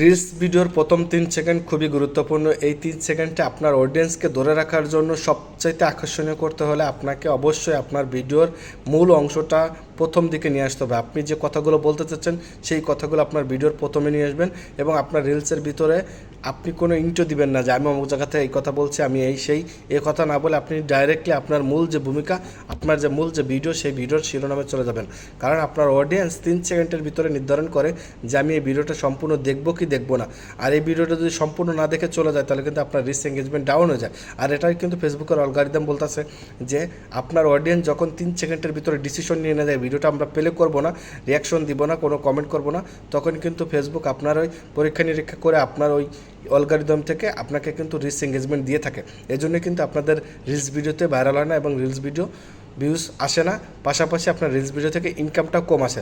Reels ভিডিওর প্রথম তিন সেকেন্ড খুবই গুরুত্বপূর্ণ। এই তিন সেকেন্ডে আপনার অডিয়েন্সকে ধরে রাখার জন্য সবচাইতে আকর্ষণীয় করতে হলে আপনাকে অবশ্যই আপনার ভিডিওর মূল অংশটা প্রথম দিকে নিয়ে আসতে হবে। আপনি যে কথাগুলো বলতে চাচ্ছেন, সেই কথাগুলো আপনার ভিডিওর প্রথমে নিয়ে আসবেন এবং আপনার রিলসের ভিতরে আপনি কোনো ইন্টো দিবেন না যে, আমি অমুক জায়গাতে এই কথা বলছি, আমি এই, সেই, এ কথা না বলে আপনি ডাইরেক্টলি আপনার মূল যে ভূমিকা, আপনার যে মূল যে ভিডিও, সেই ভিডিওর শিরোনামে চলে যাবেন। কারণ আপনার অডিয়েন্স তিন সেকেন্ডের ভিতরে নির্ধারণ করে যে, আমি এই ভিডিওটা সম্পূর্ণ দেখব কি দেখব না। আর এই ভিডিওটা যদি সম্পূর্ণ না দেখে চলে যায়, তাহলে কিন্তু আপনার রিস এঙ্গেজমেন্ট ডাউন হয়ে যায়। আর এটাই কিন্তু ফেসবুকের অলগারিদম বলতেছে যে আপনার অডিয়েন্স যখন তিন সেকেন্ডের ভিতরে ডিসিশন নিয়ে নেয় ভিডিওটা আমরা প্লে করব না রিয়াকশন দিব না, কোনো কমেন্ট করব না, তখন কিন্তু ফেসবুক আপনার ওই পরীক্ষা নিরীক্ষা করে আপনার ওই অলগারিদম থেকে আপনাকে কিন্তু রিস এঙ্গেজমেন্ট দিয়ে থাকে। এজন্য জন্য কিন্তু আপনাদের রিলস ভিডিওতে ভাইরাল হয় না এবং রিলস ভিডিও ভিউজ আসে না। পাশাপাশি আপনার রিলস ভিডিও থেকে ইনকামটাও কম আসে।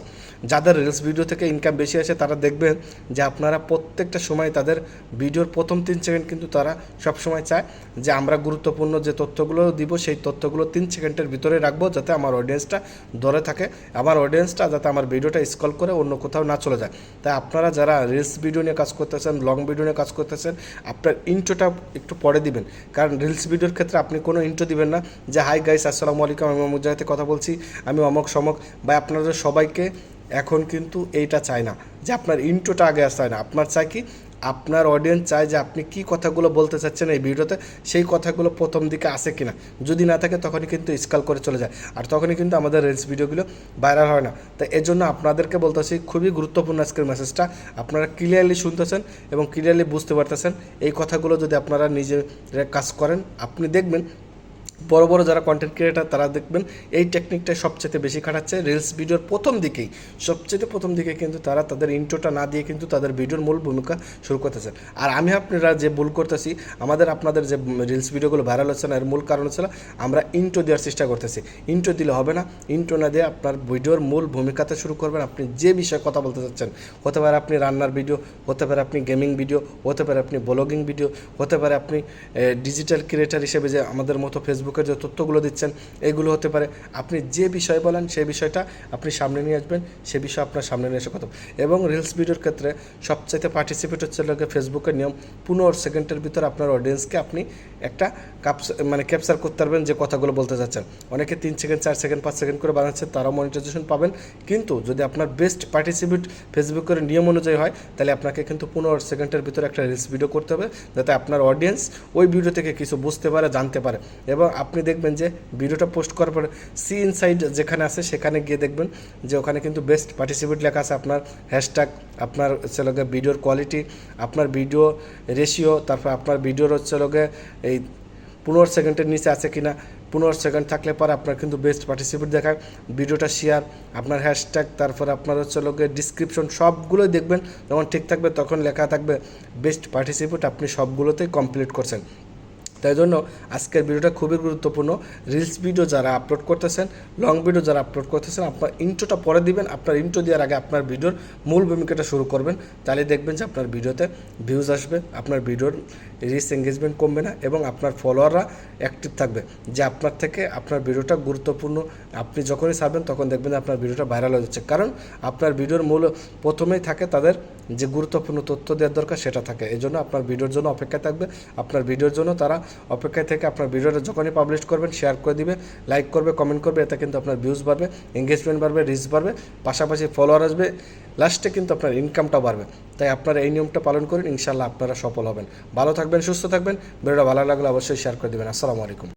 যাদের রিলস ভিডিও থেকে ইনকাম বেশি আসে, তারা দেখবেন যে আপনারা প্রত্যেকটা সময় তাদের ভিডিওর প্রথম তিন সেকেন্ড কিন্তু তারা সব সময় চায় যে আমরা গুরুত্বপূর্ণ যে তথ্যগুলো দিব, সেই তথ্যগুলো তিন সেকেন্ডের ভিতরে রাখব যাতে আমার অডিয়েন্সটা ধরে থাকে। আমার অডিয়েন্সটা যাতে আমার ভিডিওটা স্কল করে অন্য কোথাও না চলে যায়। তাই আপনারা যারা রিলস ভিডিও নিয়ে কাজ করতেছেন লং ভিডিও নিয়ে কাজ করতেছেন, আপনার ইন্ট্রোটা একটু পরে দিবেন। কারণ রিলস ভিডিওর ক্ষেত্রে আপনি কোনো ইন্ট্রো দিবেন না যে হাই গাইস আসসালামু আলাইকুম আমি অমুক জায়গাতে কথা বলছি, আমি অমক সমক বা আপনাদের সবাইকে এখন কিন্তু এইটা চায় না, যে আপনার ইন্ট্রোটা আগে আসতে না। আপনার চাই কি? আপনার অডিয়েন্স চায় যে আপনি কি কথাগুলো বলতে চাচ্ছেন এই ভিডিওতে, সেই কথাগুলো প্রথম দিকে আসে কিনা। যদি না থাকে তখনই কিন্তু স্কাল করে চলে যায়। আর তখনই কিন্তু আমাদের রিলস ভিডিওগুলো ভাইরাল হয় না। তো এর জন্য আপনাদেরকে বলতেছি খুবই গুরুত্বপূর্ণ আজকের মেসেজটা আপনারা ক্লিয়ারলি শুনতেছেন এবং ক্লিয়ারলি বুঝতে পারতেছেন। এই কথাগুলো যদি আপনারা নিজের কাজ করেন, আপনি দেখবেন বড় বড় যারা কন্টেন্ট ক্রিয়েটার তারা দেখবেন এই টেকনিকটা সবচেয়ে বেশি খাটাচ্ছে। রিলস ভিডিওর প্রথম দিকেই সবচেয়ে প্রথম দিকে কিন্তু তারা তাদের ইন্ট্রোটা না দিয়ে কিন্তু তাদের ভিডিওর মূল ভূমিকা শুরু করতেছেন আর আমি আপনারা যে ভুল করতেছি, আমাদের আপনাদের যে রিলস ভিডিওগুলো ভাইরাল হচ্ছে না, এর মূল কারণ হচ্ছে আমরা ইন্ট্রো দেওয়ার চেষ্টা করতেছি। ইন্ট্রো দিলে হবে না ইন্ট্রো না দিয়ে আপনার ভিডিওর মূল ভূমিকাতে শুরু করবেন, আপনি যে বিষয়ে কথা বলতে চাচ্ছেন। হতে পারে আপনি রান্নার ভিডিও হতে পারে আপনি গেমিং ভিডিও হতে পারে আপনি ব্লগিং ভিডিও হতে পারে আপনি ডিজিটাল ক্রিয়েটার হিসেবে যে আমাদের মতো ফেসবুকের যে তথ্যগুলো দিচ্ছেন, এগুলো হতে পারে। আপনি যে বিষয় বলেন, সেই বিষয়টা আপনি সামনে নিয়ে আসবেন, সে বিষয় আপনার সামনে নিয়ে এসে কথা এবং রিলস ভিডিওর ক্ষেত্রে সবচাইতে পার্টিসিপেট হচ্ছে লোকে ফেসবুকের নিয়ম, পনেরো সেকেন্ডের ভিতরে আপনার অডিয়েন্সকে আপনি একটা কাপ মানে ক্যাপচার করতে পারবেন যে কথাগুলো বলতে চাচ্ছেন অনেকে তিন সেকেন্ড, চার সেকেন্ড, পাঁচ সেকেন্ড করে বানাচ্ছে তারাও মনিটাইজেশন পাবেন। কিন্তু যদি আপনার বেস্ট পার্টিসিপেট ফেসবুকের নিয়ম অনুযায়ী হয়, তাহলে আপনাকে কিন্তু পনেরো সেকেন্ডের ভিতরে একটা রিলস ভিডিও করতে হবে, যাতে আপনার অডিয়েন্স ওই ভিডিও থেকে কিছু বুঝতে পারে, জানতে পারে। এবং আপনি দেখবেন যে ভিডিওটা পোস্ট করার পরে সি ইনসাইড যেখানে আছে সেখানে গিয়ে দেখবেন যে ওখানে কিন্তু বেস্ট পার্টিসিপেট লেখা আছে আপনার হ্যাশট্যাগ, আপনার হচ্ছে লগে ভিডিওর কোয়ালিটি, আপনার ভিডিও রেশিও, তারপর আপনার ভিডিওর হচ্ছে লোকে এই পনেরো সেকেন্ডের নিচে আছে কিনা, পনেরো সেকেন্ড থাকলে পরে আপনার কিন্তু বেস্ট পার্টিসিপেট দেখায়। ভিডিওটা শেয়ার আপনার হ্যাশট্যাগ, তারপর আপনার হচ্ছে লোকে ডিসক্রিপশন সবগুলোই দেখবেন, যখন ঠিক থাকবে তখন লেখা থাকবে, বেস্ট পার্টিসিপেট আপনি সবগুলোতেই কমপ্লিট করছেন। তাই জন্য আজকের ভিডিওটা খুবই গুরুত্বপূর্ণ। রিলস ভিডিও যারা আপলোড করতেছেন লং ভিডিও যারা আপলোড করতেছেন, আপনার ইন্ট্রোটা পরে দিবেন, আপনার ইন্ট্রো দেওয়ার আগে আপনার ভিডিওর মূল ভূমিকাটা শুরু করবেন। তাহলে দেখবেন যে আপনার ভিডিওতে ভিউজ আসবে, আপনার ভিডিওর রিচ এঙ্গেজমেন্ট কমবে না এবং আপনার ফলোয়াররা অ্যাক্টিভ থাকবে। যে আপনার থেকে আপনার ভিডিওটা গুরুত্বপূর্ণ, আপনি যখনই ছাড়বেন তখন দেখবেন আপনার ভিডিওটা ভাইরাল হয়ে যাচ্ছে। কারণ আপনার ভিডিওর মূল প্রথমেই থাকে তাদের যে গুরুত্বপূর্ণ তথ্য দেওয়ার দরকার সেটা থাকে। এই জন্য আপনার ভিডিওর জন্য অপেক্ষায় থাকবে। আপনার ভিডিওর জন্য তারা অপেক্ষায় থেকে আপনার ভিডিওটা যখনই পাবলিশ করবেন শেয়ার করে দিবে লাইক করবে কমেন্ট করবে, এতে কিন্তু আপনার ভিউজ বাড়বে এঙ্গেজমেন্ট বাড়বে রিচ বাড়বে, পাশাপাশি ফলোয়ার আসবে লাস্টে কিন্তু আপনার ইনকামটা বাড়বে। তাই আপনারা এই নিয়মটা পালন করুন ইনশাল্লাহ আপনারা সফল হবেন। ভালো থাকবেন, সুস্থ থাকবেন, ভিডিওটা ভালো লাগলে অবশ্যই শেয়ার করে দেবেন। আসসালামু আলাইকুম।